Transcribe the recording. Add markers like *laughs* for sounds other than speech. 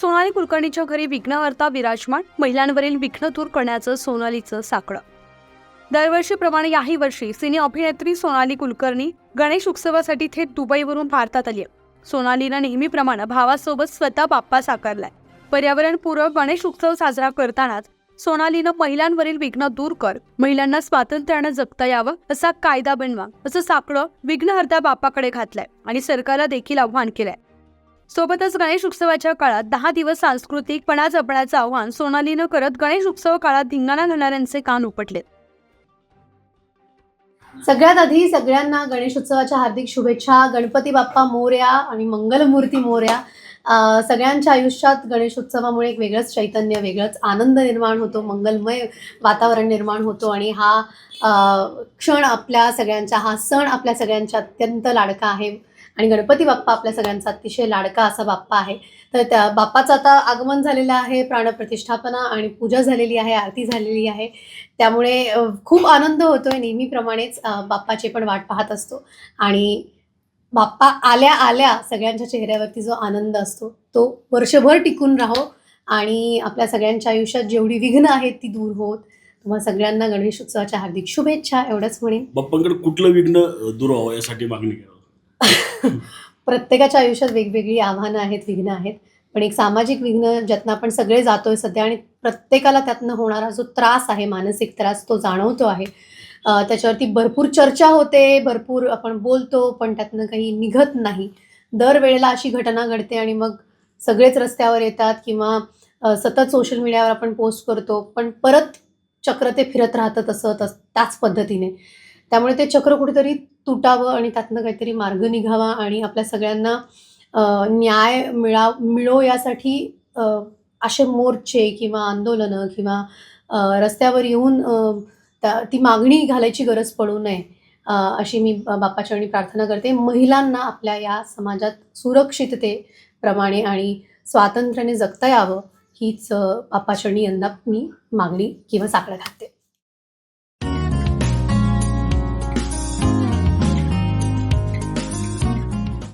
सोनाली कुलकर्णीच्या घरी विघ्नवर्ता विराजमान महिलांवरील विघ्न दूर करण्याचं सोनालीचं साकडं. दरवर्षीप्रमाणे याही वर्षी सिने अभिनेत्री सोनाली कुलकर्णी गणेश उत्सवासाठी थेट दुबईवरून भारतात आली आहे सोनालीनं नेहमीप्रमाणे भावासोबत स्वतः बाप्पा साकारलाय. पर्यावरणपूरक गणेश उत्सव साजरा करतानाच सोनालीनं महिलांवरील विघ्न दूर कर महिलांना स्वातंत्र्यानं जगता यावं असा कायदा बनवा असं साकडं विघ्नहर्ता बाप्पाकडे घातलंय आणि सरकारला देखील आव्हान केलंय. सोबतच गणेश उत्सवाच्या काळात दहा दिवस सांस्कृतिक पणा जपण्याचं आव्हान सोनालीनं करत गणेश उत्सव काळात धिंगाणा घालणाऱ्यांचे कान उपटलेत सगळ्यात आधी सगळ्यांना गणेश उत्सवाच्या हार्दिक शुभेच्छा. गणपती बाप्पा मोर्या आणि मंगलमूर्ती मोर्या. सगळ्यांच्या आयुष्यात गणेशोत्सवामुळे एक वेगळंच चैतन्य वेगळंच आनंद निर्माण होतो मंगलमय वातावरण निर्माण होतो आणि हा क्षण आपल्या सगळ्यांच्या हा सण आपल्या सगळ्यांच्या अत्यंत लाडका आहे आणि गणपती बाप्पा आपल्या सगळ्यांचा अतिशय लाडका असा बाप्पा आहे. तर त्या बाप्पाचं आता आगमन झालेलं आहे प्राणप्रतिष्ठापना आणि पूजा झालेली आहे आरती झालेली आहे. त्यामुळे खूप आनंद होतोय नेहमीप्रमाणेच बाप्पाची पण वाट पाहत असतो आणि बाप्पा आल्या आल्या सगळ्यांच्या चेहऱ्यावरती जो आनंद असतो तो वर्षभर टिकून राहो आणि आपल्या सगळ्यांच्या आयुष्यात जेवढी विघ्न आहेत ती दूर होत. तुम्हा सगळ्यांना गणेश उत्सवाच्या हार्दिक शुभेच्छा एवढंच म्हणेन बाप्पांकडे कुठलं विघ्न दूर व्हावं यासाठी मागणी करा *laughs* प्रत्येकाच्या आयुष्यात वेगवेगळी आव्हानं आहेत विघ्न आहेत. पण एक सामाजिक विघ्न ज्यातनं आपण सगळे जातोय सध्या आणि प्रत्येकाला त्यातनं होणारा जो त्रास आहे मानसिक त्रास तो जाणवतो आहे. त्याच्यावरती भरपूर चर्चा होते भरपूर आपण बोलतो पण त्यातनं काही निघत नाही. दरवेळेला अशी घटना घडते आणि मग सगळेच रस्त्यावर येतात किंवा सतत सोशल मीडियावर आपण पोस्ट करतो पण परत चक्र ते फिरत राहतं तसं तस त्याच पद्धतीने. त्यामुळे ते चक्र कुठेतरी तुटावं आणि त्यातनं काहीतरी मार्ग निघावा आणि आपल्या सगळ्यांना न्याय मिळा मिळो यासाठी असे मोर्चे किंवा आंदोलनं किंवा रस्त्यावर येऊन त्या ती मागणी घालायची गरज पडू नये अशी मी बाप्पाचरणी प्रार्थना करते. महिलांना आपल्या या समाजात सुरक्षिततेप्रमाणे आणि स्वातंत्र्याने जगता यावं हीच अ, बाप्पाचरणी यंदा मी मागणी किंवा साकडं घालते